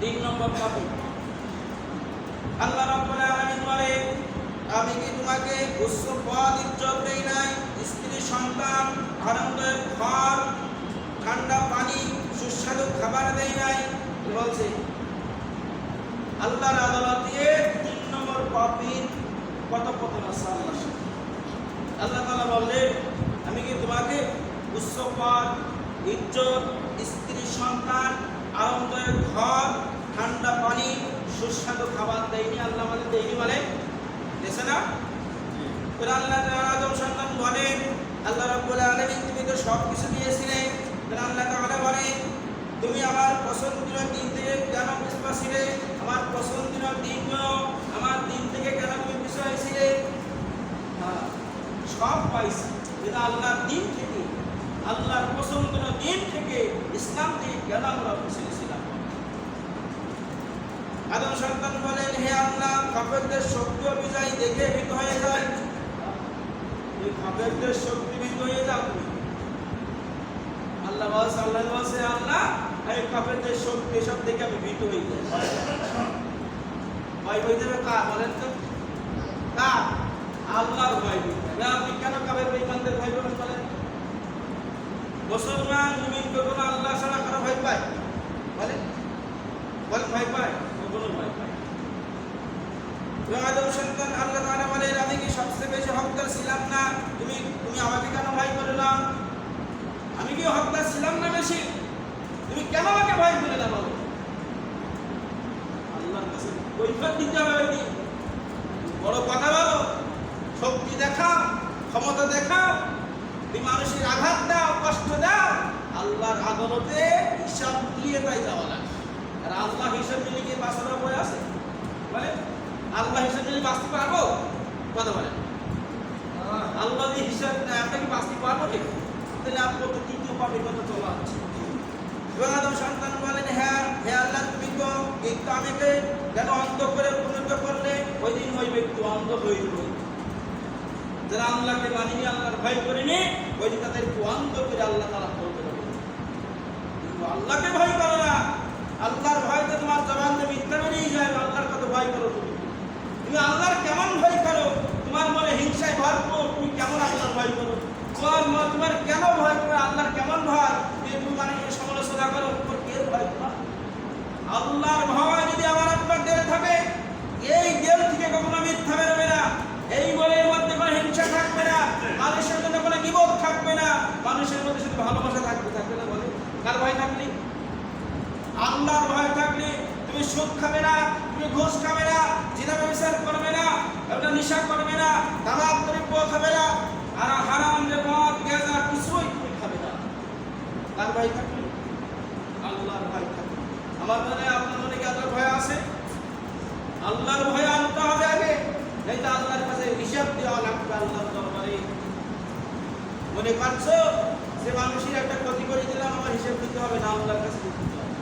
তিন নম্বর পাপি আল্লাহ রাব্বুল আলামিন বলে, আমি কি তোমাকে উচ্চ পদ ইজ্জত দেই নাই? স্ত্রী, সন্তান আনন্দের ঘর ঠান্ডা পানি, সুস্বাদু খাবার দেই নাই? বলছে, আল্লাহর আদালতে তিন নম্বর পাপির কথোপকথন আছে আল্লাহর আল্লাহ তাআলা বললেন, আমি কি তোমাকে উচ্চ পদ ইজ্জত স্ত্রী সন্তান আনন্দের ঘর ঠান্ডা পানি সুস্বাদু খাবার দেয়নি আল্লাহ মানে দেয়নি মানে দেশে না? আল্লাহ আদম সন্তান আল্লাহ রাব্বুল আলামিন তুমি তো সব কিছু দিয়েছিলে আল্লাহ তাআলা বলেন তুমি আমার পছন্দের দিন থেকে কেন পিছপাছিলে আমার পছন্দের দিন আমার দিন থেকে কেন তুমি পিছু হয়েছিলে? হ্যাঁ, সব পাইছি। এটা আল্লাহর দিন থেকে আল্লাহর পছন্দের দিন থেকে ইসলাম থেকে কেন আমরা পিছিয়ে আদম সন্তান বলেন, হে আল্লাহ কাফেরদের শক্তি অভিযায় দেখে ভীত হয়ে যায় এই কাফেরদের শক্তি ভীত হয়ে যাও আল্লাহ বাস আল্লাহ বাসে আল্লাহ, এই কাফেরদের শক্তি সব দেখে আমি ভীত হয়ে যাই। ভয় হয়ে যাবে কার বলেন তো? কার? আল্লাহর ভয় আপনি কেন কাফের বেঈমানদের ভয় বলেন মুসলমান মুমিন কখনো আল্লাহ ছাড়া কারও ভয় পায়। বলেন বলেন ভয় পায়? কখনো ভয় পায়। এবং আদম সন্তান আল্লাহ তাআলা বলেন আমি কি সবচেয়ে বেশি হকদার ছিলাম না? তুমি তুমি আমাকে কেন ভয় করে না? আমি কি হকদার ছিলাম না বেশি? তুমি কেন আমাকে ভয় করে না বলো? আল্লাহর কাছে দিতে হবে বড় কথা বলো। শক্তি দেখাও, ক্ষমতা তুমি মানুষের আঘাত দাও, কষ্ট দাও, আল্লাহর আদালতে হিসাব দিয়ে তাই যাওয়া লাগে। আর আল্লাহ হিসাব নিলে কি বাঁচানোর বই আছে? বলে আল্লাহ হিসাব নিলে বাঁচতে পারব? কথা বলে আল্লাহ যদি হিসাব নেয় আমরা কি বাঁচতে পারব ঠিক তাহলে আপনি কত তৃতীয় পাবে কত চলা হচ্ছে। এবং আদম সন্তান বলেন হ্যাঁ হে আল্লাহ, তুমি তো এই কামেকে কেন অন্ধ করে পরিণত করলে, ওই দিন ওই ব্যক্তি অন্ধ হয়ে যারা আল্লাহকে মানিনি আল্লাহর ভয় করেনি ওই দিন তাদেরকে অন্ধ করে আল্লাহ তারা করতে পারবে কিন্তু আল্লাহকে ভয় করো না। আল্লাহর ভয়তে তোমার জবান দিয়ে মিথ্যা বেরিয়ে যায়, আল্লাহর কত ভয় করো তুমি? তুমি আল্লাহর কেমন ভয় করো? তোমার মনে হিংসায় ভরপুর, তুমি কেমন আল্লাহর ভয় করো? তোমার মনে, তোমার কেন ভয় করো? আল্লাহর কেমন ভয়? যে তুমি মানে সমালোচনা করো, তোমার কে ভয় তোমার? আল্লাহর ভয় যদি আমার আপনার দেল থাকে এই দেল থেকে কখনো মিথ্যা বেরোবে না এই বলের মধ্যে কোনো হিংসা থাকবে না মানুষের মধ্যে কোনো বিপদ থাকবে না মানুষের মধ্যে শুধু ভালোবাসা থাকবে থাকবে না বলে কার ভয় থাকলে আল্লাহর ভয় থাকলে তুমি সুদ খাবে না তুমি ঘুষ খাবে না জিনা ব্যবসার করবে না একটা নিশা করবে না তামাক দ্রব্য খাবে না আর হারাম যে মদ গেজা কিছুই তুমি খাবে না কার ভয় থাকলে আল্লাহর ভয় থাকলে আমার মনে আপনার মনে কি আল্লাহর ভয় আছে? আল্লাহর ভয় আনতে হবে আগে। এই তো আল্লাহর কাছে হিসাব দেওয়া লাগবে আল্লাহর দরবারে। মনে করছ? যে মানুষের একটা ক্ষতি করে দিলাম, আমার হিসাব দিতে হবে, না আল্লাহর কাছে দিতে হবে।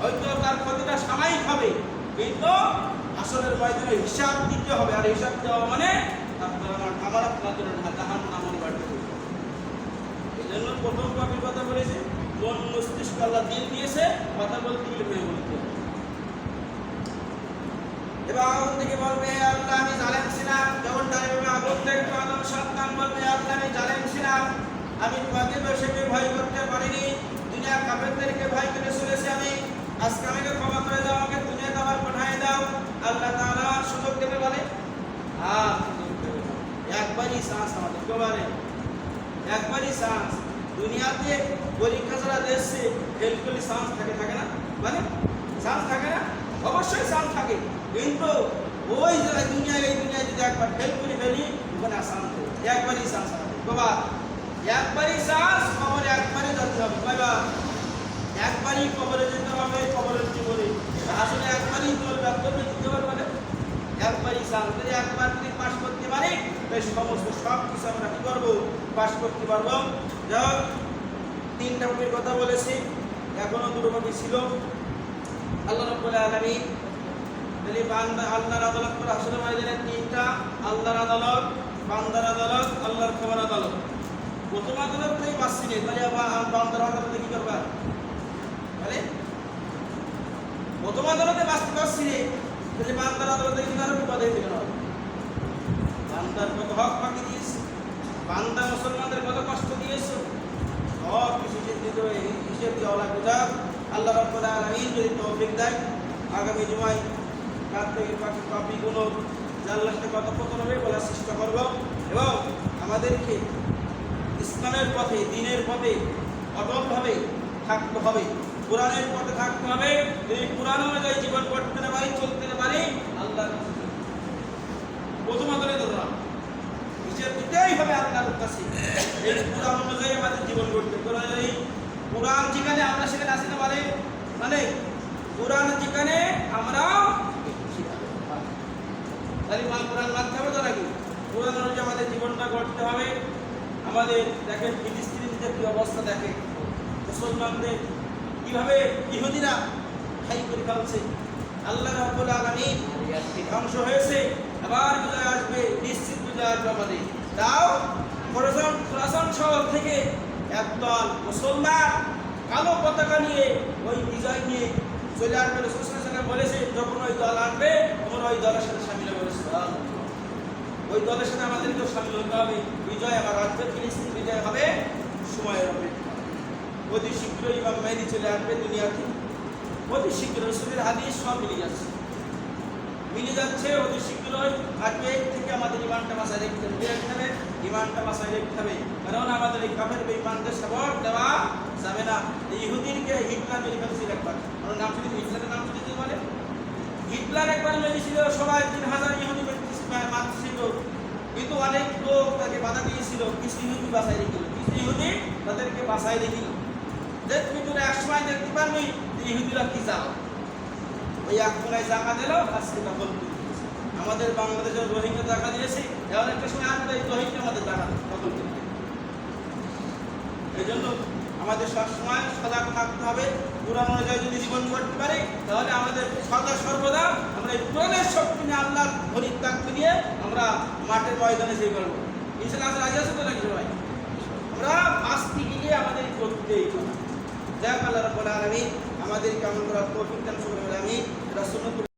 হয়তো তার ক্ষতিটা সামায়িক হবে কিন্তু আসলের ময়দানে হিসাব দিতে হবে। আর হিসাব দেওয়া মানে আপনার আমার আমার আপনার জন্য জাহান নামন বাড়তে এই জন্য প্রথম কপির কথা বলেছে। মন মস্তিষ্ক আল্লাহ দিল দিয়েছে? কথা বলতে গেলে মেয়ে বলতে আগুন থেকে বলবে, আল্লাহ, আমি জালেম ছিলাম। যেমন এভাবে আগুন দেখবে আদম সন্তান বলবে, আল্লাহ, আমি জালেম ছিলাম। আমি তোমাকে বেশিকে ভয় করতে পারিনি। দুনিয়া কাফেরদেরকে ভয় করে চলেছি আমি। আজকে আমাকে ক্ষমা করে দাও, আমাকে দুনিয়াতে আবার পাঠিয়ে দাও। আল্লাহ তাআলা সুযোগ দেবে বলে? হ্যাঁ একবারই শ্বাস আমাদের। একবারই শ্বাস দুনিয়াতে পরীক্ষা ছাড়া দেশে ফেল করলে চান্স থাকে থাকে না? মানে চান্স থাকে না? অবশ্যই চান্স থাকে। কিন্তু ওই দুনিয়ায়, এই দুনিয়ায় যদি একবার ফেল করে ফেলি, ওখানে আসান একবারই চান্স কবার একবারই চান্স খবর একবারই যেতে হবে। বাবা একবারই কবরে যেতে হবে, কবরের জীবনে। আসলে একবারই চলবে একবারই দিতে পারবে না একবারই চান্স যদি একবার যদি পাশ করতে পারি তাই সমস্ত সব কিছু আমরা কি করব? পাশ করতে পারব। যাই তিনটা কপির কথা বলেছি, এখনও কপি ছিল। আল্লাহ রব্বুল বান্দা আল্লাহর আদালত করে আসলে ময়দানে তিনটা, আল্লাহর আদালত, বান্দার আদালত, আল্লাহর খবর আদালত। প্রথম আদালত তাই পাচ্ছি নেই তাহলে আবার বান্দার আদালতে কি করবা? তাহলে? প্রথম আদালতে বাঁচতে পারছি রে তাহলে বান্দার আদালতে কিন্তু আরও বিপদ হয়ে গেল। বান্দার কত হক ফাঁকি দিয়েছে? বান্দা মুসলমানদের কত কষ্ট দিয়েছে? সব কিছু চিন্তিত হিসেব দেওয়া লাগবে। যাক, আল্লাহ রব্বুল আলামিন যদি তৌফিক দেয়, আগামী জুমায় রাত থেকে পাখি পাপিগুলো জানলার সাথে কথোপকথন হবে বলার চেষ্টা করব এবং আমাদেরকে ইসলামের পথে, দিনের পথে অটলভাবে থাকতে হবে। কোরআনের পথে থাকতে হবে। যদি কোরআন অনুযায়ী জীবন করতে পারি, চলতে পারি আল্লাহ প্রথমত দাদা হিসেব দিতেই হবে আল্লাহর কাছে। এই কোরআন অনুযায়ী আমাদের জীবন করতে কোরআন এই কোরআন যেখানে আমরা সেখানে আসি না মানে মানে কোরআন যেখানে আমরা তাহলে কোরআন মানতে হবে তো নাকি? কোরআন অনুযায়ী আমাদের জীবনটা গড়তে হবে। আমাদের দেখেন ফিলিস্তিনিদের কি অবস্থা দেখে মুসলমানদের কীভাবে ইহুদিরা খাই করে খাচ্ছে। আল্লাহ রাব্বুল আলামিন ধ্বংস হয়েছে। আবার বিজয় আসবে। নিশ্চিত আমাদের তাও শহর থেকে একদল মুসলমান কালো পতাকা নিয়ে ওই বিজয় নিয়ে চলে আসবে বলেছে, যখন ওই দল আসবে তোমরা ওই দলের সাথে সামিল হবে সুবহানাল্লাহ। ওই দলের সাথে আমাদেরকেও সামিল হতে হবে। বিজয় আমার রাজ্যের ফিলিস্তিন বিজয় হবে সময়ের অপেক্ষা অতি শীঘ্রই ইমাম মেহেদি চলে আসবে দুনিয়াতে। অতি শীঘ্র রসুলের হাদিস সব মিলে যাচ্ছে। মিলে যাচ্ছে, অতি শীঘ্রই আজকে থেকে আমাদের ইমানটা মাসায় হবে। রাখতে হবে ইমানটা মাসায় রেখতে হবে। কারণ আমাদের এই কাফের বেঈমানদের সাপোর্ট দেওয়া যাবে না। ইহুদিনকে হিটলার মেরে ফেলছিল একবার। আমরা নাম শুনেছি, হিটলারের নাম শুনেছি বলে? হিটলার একবার মেরেছিল সবাই তিন হাজার ইহুদি মারছিল কিন্তু অনেক লোক তাকে বাধা দিয়েছিল। কিছু ইহুদি বাসায় রেখেছিল। কিছু ইহুদি তাদেরকে বাসায় রেখেছিল। যে তুমি তোর এক সময় দেখতে পারবি যে ইহুদিরা কি চাও ওই এক কোনায় জায়গা দিল সেটা দখল আমাদের বাংলাদেশের রোহিঙ্গা জায়গা দিয়েছে এমন একটা সময় আসবে এই রোহিঙ্গা আমাদের জায়গা দখল এই জন্য আমাদের সবসময় সজাগ থাকতে হবে। কোরআন অনুযায়ী যদি জীবন করতে পারি, তাহলে আমাদের সদা সর্বদা আমরা এই কোরআনের শক্তি নিয়ে আল্লাহ হরিত তাকতে নিয়ে আমরা মাঠের ময়দানে যেয়ে পারব ইনশাল্লাহ রাজি আছে তো নাকি সবাই? আমরা বাঁচতে গিয়ে আমাদের হবে যাক আল্লাহ রাব্বুল আলামিন। আমাদেরকে আমল করার তৌফিক দান করুন। আমি রাসূলুল্লাহ